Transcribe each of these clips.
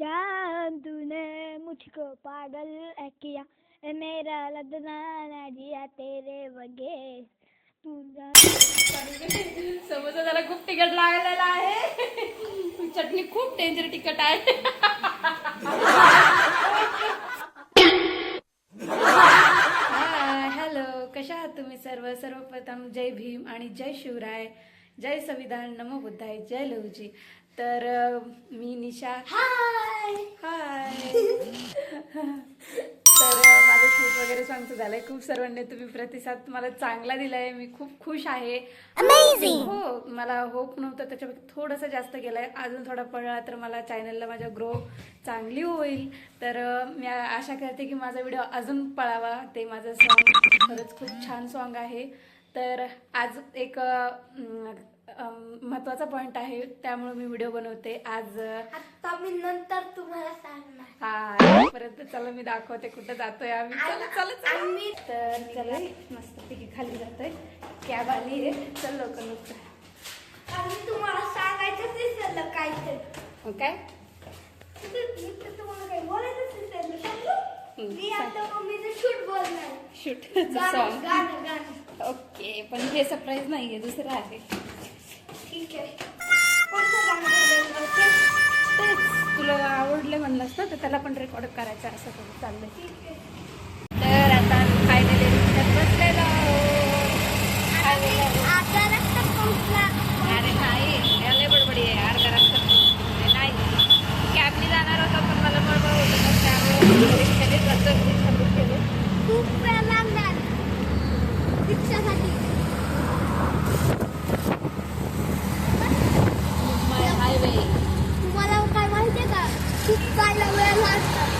जान तूने मुझको पागल किया। ए मेरा लदना जिया तेरे बगे तुझा समोसा त्याला खूप तिखट लागलेला आहे. चटणी खूप डेंजर तिखट आहे. हॅलो कशा आहात तुम्ही सर्व? सर्वप्रथम जय भीम आणि जय शिवराय. जय संविधान. नमो बुद्धाय. जय लहुजी. तर मी निशा. हाय! हाय! तर माझं शूट वगैरे सांगतो झालंय. खूप सर्वांनी तुम्ही प्रतिसाद मला चांगला दिलाय. मी खूप खुश आहे. हो मला होप नव्हतं. त्याच्यापेक्षा थोडंसं जास्त गेलंय अजून थोडा पडला तर मला चॅनलला माझ्या ग्रो चांगली होईल. तर मी आशा करते की माझा व्हिडिओ अजून पळावा. ते माझं सॉन्ग खरंच खूप छान सॉन्ग आहे. तर आज एक अ, म, अम, महत्त्वाचा पॉईंट आहे. त्यामुळे मी व्हिडिओ बनवते. आज आता मी नंतर तुम्हाला सांगणार. हा परत चला मी दाखवते कुठं जातोय आम्ही. चला चला चला. आम्ही- तर चला मस्तपैकी खाली जातोय. कॅब आली आहे. चल लवकर लवकर. आणि तुम्हाला सांगायचं विसरलं काय? तर तुम्हाला विसरलं सांगू? हम्म, मी सांग. आता मम्मीचं शूट बोलणार शूट गाणं सॉन्ग गाणं गाणं. ओके पण हे सरप्राईज नाहीये दुसरं आहे. ठीक आहे. तेच तुला आवडलं म्हणलंस ना तर त्याला पण रेकॉर्ड करायचं असं करून चाललंय. ठीक आहे तर आता फायनली बसलेलो आहोत. Highway ला. आता रस्ता पोहोचला अरे नाही याला बडबडी आहे अर्धा रस्ता पोहोचले. नाही कॅबनी जाणार होतो पण मला बडबड होत होतं त्यामुळे रिक्षाने जातो रिक्षा बुक केली खूप वेळ लागणार रिक्षासाठी माय हायवे तुम्हाला काय माहितीये का खूप जायला वेळ लागतो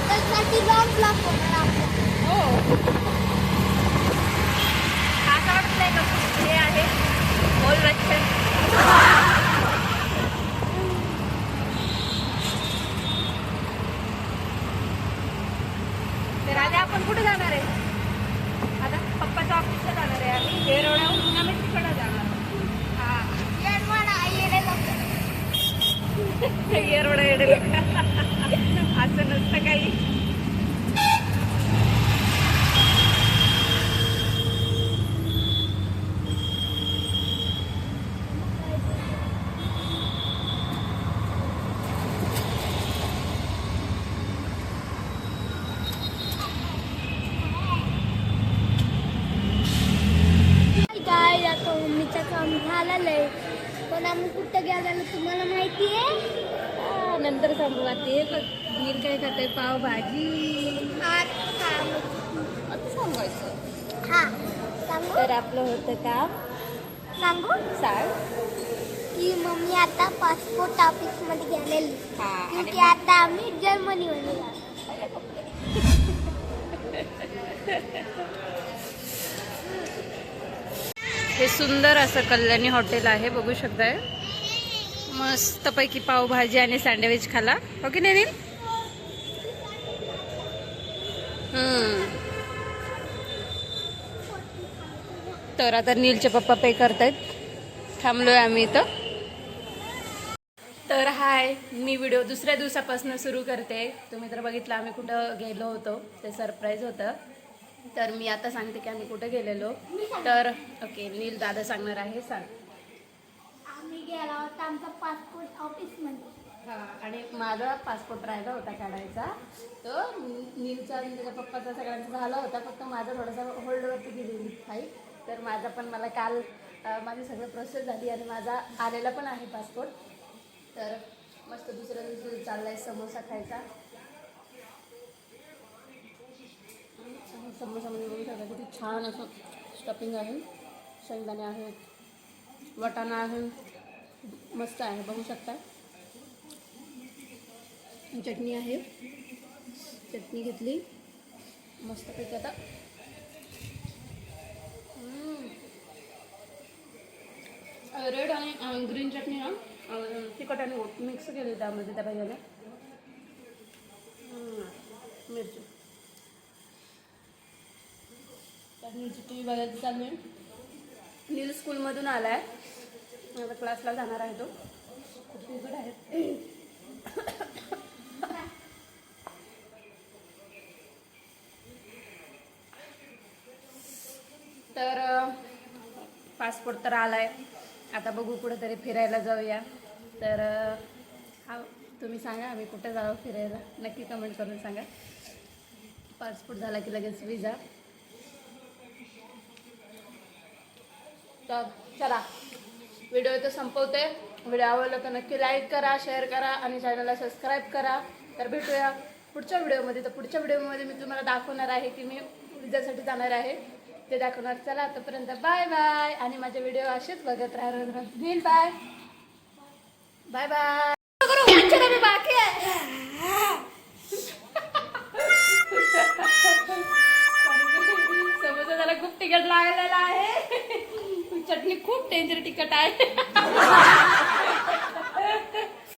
त्यासाठी ब्लॉक होणार आपला हो असं का हे. आहे बोल रक्षण तर आधी आपण कुठे जाणार आहे आता पप्पाच्या ऑफिसला जाणार आहे आम्ही वेरवड्याहून आम्ही तिकडे जाणार हा येरमाळा येडे येरवडा येडे असं नसतं काही काय आता मम्मीचं काम झालेलं आहे पण आम्ही कुठं गेलेलो तुम्हाला माहिती आहे हा, नंतर सांगू आता ते बघ नील काय खाते पावभाजी आता सांगू आता सांगायचं हा सांगू तर आपलं होतं काम सांगू सांग की मम्मी आता पासपोर्ट ऑफिसमध्ये गेलेली हा आणि की आता आम्ही जर्मनीमध्ये जातो हे सुंदर असं कल्याणी हॉटेल आहे बघू शकताय. मस्तपैकी पावभाजी आणि सँडविच खाला. हो की नाही नील? तर आता नीलचे पप्पा पे करतायत. थांबलोय आम्ही इथं. तर हाय मी व्हिडिओ दुसऱ्या दिवसापासून सुरू करते. तुम्ही तर बघितलं आम्ही कुठं गेलो होतो ते सरप्राईज होतं. तर मी आता सांगते की आम्ही कुठं गेलेलो. तर ओके नील दादा सांगणार आहे सांग. आम्ही गेलो होतो आमचा पासपोर्ट ऑफिसमध्ये हा आणि माझा पासपोर्ट राहिला होता काढायचा. तो नीलचा आणि त्याच्या पप्पाचा सगळ्यांचा झाला होता फक्त माझा थोडासा होल्डवरती गेलेली काही तर माझा पण मला काल माझी सगळं प्रोसेस झाली आणि माझा आलेला पण आहे पासपोर्ट तर मस्त दुसऱ्या दिवशी चाललाय समोसा खायचा. समोसामध्ये बघू शकता किती छान असं स्टफिंग आहे. शेंगदाणे आहेत, वाटाणा आहे. मस्त आहे, बघू शकता. चटणी आहे. चटणी घेतली. मस्तपैकी आता. रेड आणि ग्रीन चटणी ना तिखट मिक्स त्या पाहिजे मिरची. त्यात टी व्ही चालू आहे नील स्कूलमधून आला आहे आता क्लासला जाणार आहे तो. खूप आहे तर पासपोर्ट तर आला आहे आता बघू कुठंतरी फिरायला जाऊया. तर हा तुम्ही सांगा आम्ही कुठं जावं फिरायला? नक्की कमेंट करून सांगा. पासपोर्ट झाला की लगेच विजा तर चला व्हिडिओ इथं संपवते. व्हिडिओ आवडला तर नक्की लाईक करा शेअर करा आणि चॅनलला सबस्क्राईब करा. तर भेटूया पुढच्या व्हिडिओमध्ये. तर पुढच्या व्हिडिओमध्ये मी तुम्हाला दाखवणार आहे की मी विजासाठी जाणार आहे. ते दाखवणार. चला आतापर्यंत बाय बाय आणि माझे व्हिडिओ असेच बघत राहा. बाय बाय बाय बाकी आहे त्याला खूप तिकीट लागलेला आहे खूप डेंजर तिकट आहे.